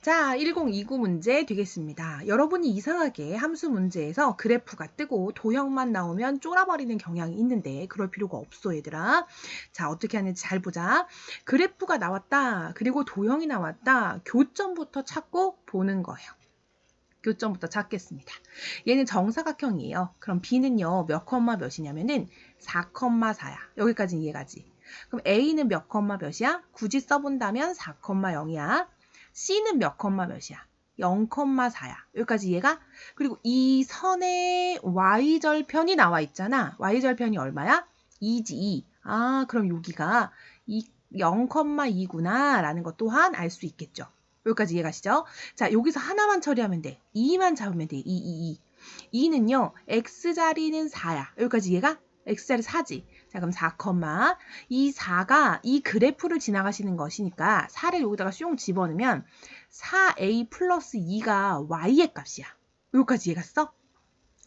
자, 1029 문제 되겠습니다. 여러분이 이상하게 함수 문제에서 그래프가 뜨고 도형만 나오면 쫄아버리는 경향이 있는데 그럴 필요가 없어 얘들아. 자, 어떻게 하는지 잘 보자. 그래프가 나왔다. 그리고 도형이 나왔다. 교점부터 찾고 보는 거예요. 교점부터 찾겠습니다. 얘는 정사각형이에요. 그럼 B는요, 몇 컴마 몇이냐면은 4 컴마 4야. 여기까지 이해가지. 그럼 A는 몇 컴마 몇이야? 굳이 써본다면 4 컴마 0이야. C는 몇 컴마 몇이야? 0,4야. 여기까지 이해가? 그리고 이 선의 y절편이 나와 있잖아. y절편이 얼마야? 2지 2. 아, 그럼 여기가 0,2구나 라는 것 또한 알 수 있겠죠. 여기까지 이해가시죠? 자, 여기서 하나만 처리하면 돼. 2만 잡으면 돼. 2, 2, 2. 2는요, x자리는 4야. 여기까지 이해가? x자리 4지. 자, 그럼 4, 이 4가 이 그래프를 지나가시는 것이니까 4를 여기다가 뿅 집어넣으면 4a 플러스 2가 y의 값이야. 여기까지 이해갔어?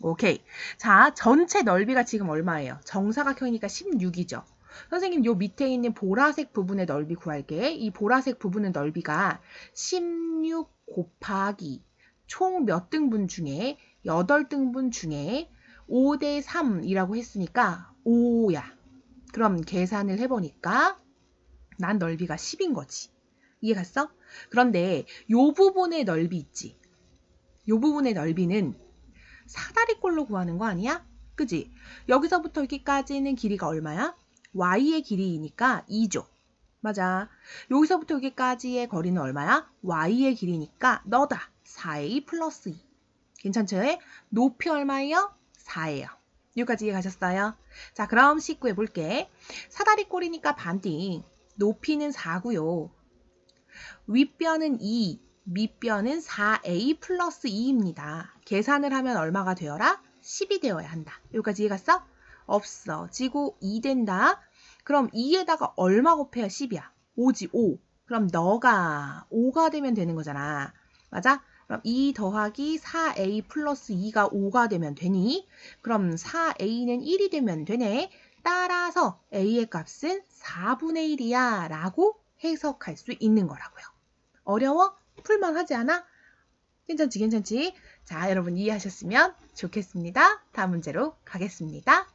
오케이. 자, 전체 넓이가 지금 얼마예요? 정사각형이니까 16이죠. 선생님, 요 밑에 있는 보라색 부분의 넓이 구할게. 이 보라색 부분의 넓이가 16 곱하기 총 몇 등분 중에 8등분 중에 5대 3이라고 했으니까 5야. 그럼 계산을 해보니까 난 넓이가 10인 거지. 이해 갔어? 그런데 요 부분의 넓이 있지. 요 부분의 넓이는 사다리꼴로 구하는 거 아니야? 그지? 여기서부터 여기까지는 길이가 얼마야? y의 길이니까 2죠. 맞아. 여기서부터 여기까지의 거리는 얼마야? y의 길이니까 너다. 4a 플러스 2. 괜찮죠? 높이 얼마예요? 4예요. 여기까지 이해 가셨어요? 자, 그럼 19 해볼게. 사다리 꼴이니까 반띵. 높이는 4고요. 윗변은 2, 밑변은 4a 플러스 2입니다. 계산을 하면 얼마가 되어라? 10이 되어야 한다. 여기까지 이해 갔어? 없어. 지구 2 된다. 그럼 2에다가 얼마 곱해야 10이야? 5지 5. 그럼 너가 5가 되면 되는 거잖아. 맞아? 그럼 2 더하기 4a 플러스 2가 5가 되면 되니? 그럼 4a는 1이 되면 되네. 따라서 a의 값은 4분의 1이야 라고 해석할 수 있는 거라고요. 어려워? 풀만 하지 않아? 괜찮지, 괜찮지? 자, 여러분 이해하셨으면 좋겠습니다. 다음 문제로 가겠습니다.